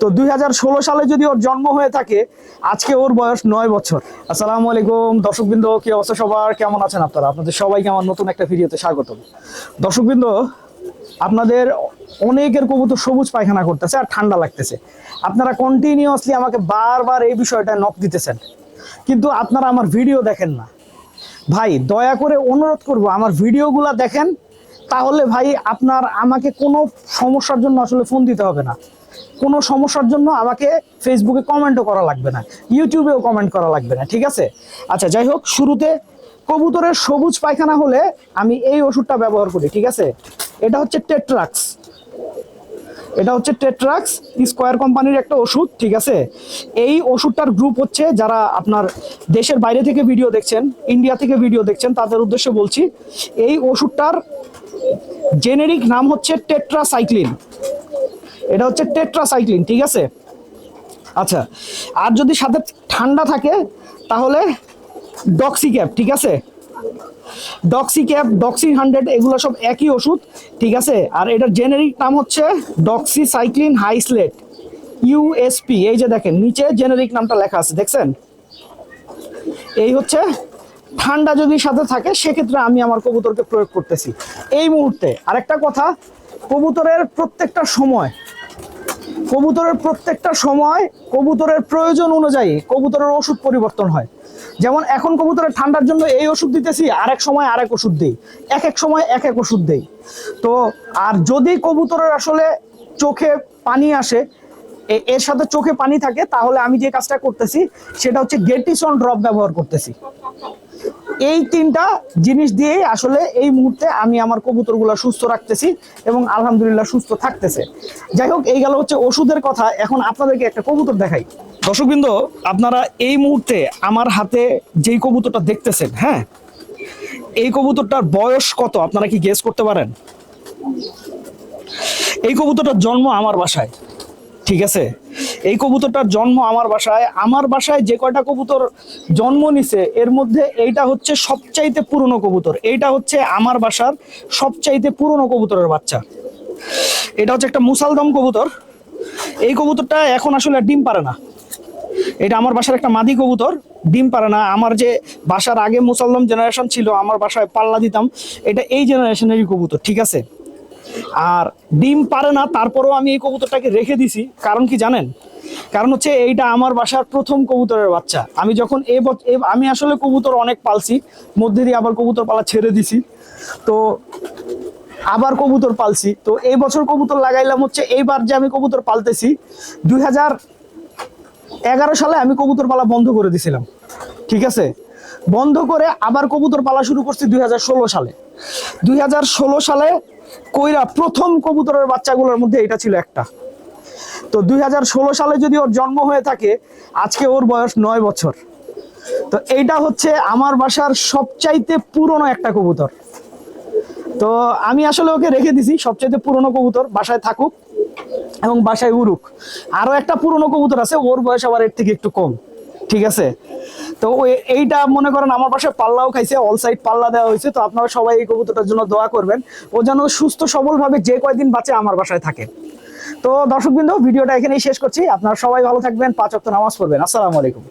তো দুই হাজার ষোলো সালে যদি ওর জন্ম হয়ে থাকে, আজকে ওর বয়স নয় বছর। আসসালামু আলাইকুম। দর্শকবৃন্দ, কি অবস্থা সবার? কেমন আছেন আপনারা? আপনাদের সবাইকে আমার নতুন একটা ভিডিওতে স্বাগতম। দর্শকবৃন্দ, আপনাদের অনেকের কবুতর সবুজ পায়খানা করতেছে আর ঠান্ডা লাগতেছে। আপনারা কন্টিনিউয়াসলি আমাকে বারবার এই বিষয়টা নক দিতেছেন। কিন্তু আপনারা আমার ভিডিও দেখেন না। ভাই, দয়া করে অনুরোধ করব, আমার ভিডিওগুলো দেখেন। তাহলে ভাই, আপনার আমাকে কোনো সমস্যার জন্য আসলে ফোন দিতে হবে না। কোনো সমস্যার জন্য আমাকে ফেসবুকে কমেন্টও করা লাগবে না ইউটিউবেও কমেন্ট করা লাগবে না, ঠিক আছে? আচ্ছা যাই হোক, শুরুতে কবুতরের সবুজ পায়খানা হলে আমি এই ওষুধটা ব্যবহার করি, ঠিক আছে? এটা হচ্ছে টেট্রাক্স এটা হচ্ছে টেট্রাক্স স্কোয়ার কোম্পানির একটা ওষুধ, ঠিক আছে? এই ওষুধটার গ্রুপ হচ্ছে যারা আপনার দেশের বাইরে থেকে ভিডিও দেখছেন ইন্ডিয়া থেকে ভিডিও দেখছেন, তাদের উদ্দেশ্যে বলছি, এই ওষুধটার জেনেরিক নাম হচ্ছে টেট্রাসাইক্লিন এটা হচ্ছে টেট্রাসাইক্লিন, ঠিক আছে? আচ্ছা আর যদি সাথে ঠান্ডা থাকে, তাহলে ডক্সিক্যাপ, ঠিক আছে? ডক্সি ক্যাপ ডক্সি হান্ড্রেড এগুলো সব একই ওষুধ, ঠিক আছে? আর এটার জেনেরিক নাম হচ্ছে ডক্সি সাইক্লিন হাইসলেট ইউএসপি এই যে দেখেন, নিচে জেনেরিক নামটা লেখা আছে, দেখছেন? এই হচ্ছে, ঠান্ডা যদি সাথে থাকে, সেক্ষেত্রে আমি আমার কবুতরকে প্রয়োগ করতেছি। এই মুহূর্তে আরেকটা কথা, কবুতরের প্রত্যেকটা সময় কবুতরের প্রত্যেকটা সময় কবুতরের প্রয়োজন অনুযায়ী কবুতরের ওষুধ পরিবর্তন হয়। যেমন এখন কবুতরের ঠান্ডার জন্য এই ওষুধ দিতেছি, আরেক সময় আরেক ওষুধ দিই, এক এক সময় এক এক ওষুধ দেই। তো আর যদি কবুতরের আসলে চোখে পানি আসে এর সাথে চোখে পানি থাকে, তাহলে আমি যে কাজটা করতেছি, সেটা হচ্ছে গেটিসন ড্রপ ব্যবহার করতেছি। এই তিনটা জিনিস দিয়েই আসলে এই মুহূর্তে আমি আমার কবুতরগুলো সুস্থ রাখতেছি এবং আলহামদুলিল্লাহ সুস্থ থাকতেছে। যাই হোক, এই গেল হচ্ছে ওষুধের কথা। এখন আপনাদেরকে একটা কবুতর দেখাই। দর্শকবৃন্দ, আপনারা এই মুহূর্তে আমার হাতে যেই কবুতরটা দেখতেছেন হ্যাঁ? এই কবুতরটার বয়স কত? আপনারা কি গেস করতে পারেন? এই কবুতরটার জন্ম আমার বাসায়, ঠিক আছে? এই কবুতরটার জন্ম আমার বাসায়। আমার বাসায় যে কয়টা কবুতর জন্ম নিছে, এর মধ্যে এইটা হচ্ছে সবচাইতে পুরনো কবুতর। এইটা হচ্ছে আমার বাসার সবচাইতে পুরনো কবুতরের বাচ্চা। এটা হচ্ছে একটা মুসালদম কবুতর। এই কবুতরটা এখন আসলে ডিম পারে না। এটা আমার বাসার একটা মাদি কবুতর, ডিম পারে না। আমার যে বাসার আগে মুসালদম জেনারেশন ছিল, আমার বাসায় পাল্লা দিতাম। এটা এই জেনারেশনেরই কবুতর, ঠিক আছে? আর ডিম পারে না, তারপরেও আমি এই কবুতরটাকে রেখে দিছি। কারণ কি জানেন? কারণ হচ্ছে এইটা আমার বাসার প্রথম কবুতরের বাচ্চা। আমি যখন এ আমি আসলে কবুতর অনেক পালছি, মধ্যে দিয়ে আবার কবুতর পালা ছেড়ে দিছি। তো আবার কবুতর পালছি। তো এই বছর কবুতর লাগাইলাম হচ্ছে, এইবার যে আমি কবুতর পালতেছি, দুই এগারো সালে আমি কবুতর পালা বন্ধ করে দিছিলাম। ঠিক আছে? বন্ধ করে আবার কবুতর পালা শুরু করছি দুই হাজার ষোলো সালে। দুই হাজার ষোলো সালে কইরা প্রথম কবুতরের বাচ্চাগুলোর মধ্যে এটা ছিল একটা। তো দুই হাজার ষোলো সালে যদি ওর জন্ম হয়ে থাকে, আজকে ওর বয়স নয় বছর। তো এইটা হচ্ছে আমার বাসার সবচাইতে পুরনো একটা কবুতর। তো আমি আসলে ওকে রেখে দিছি, সবচাইতে পুরনো কবুতর, বাসায় থাকুক এবং বাসায় উড়ুক। আরও একটা পুরনো কবুতর আছে, ওর বয়স আবার এর থেকে একটু কম। ঠিক আছে? তো এইটা মনে করেন আমার পাশে পাল্লাও খাইছে অল সাইড পাল্লা দেওয়া হয়েছে, তো আপনারা সবাই এই কবুতরটার জন্য দোয়া করবেন। ও যেন সুস্থ সবল ভাবে যে কয়দিন বাঁচে আমার বাসায় থাকে। তো দর্শকবৃন্দ, ভিডিওটা এখানেই শেষ করছি। আপনারা সবাই ভালো থাকবেন, পাঁচ অক্ট নামাজ পড়বেন। আসসালামু আলাইকুম।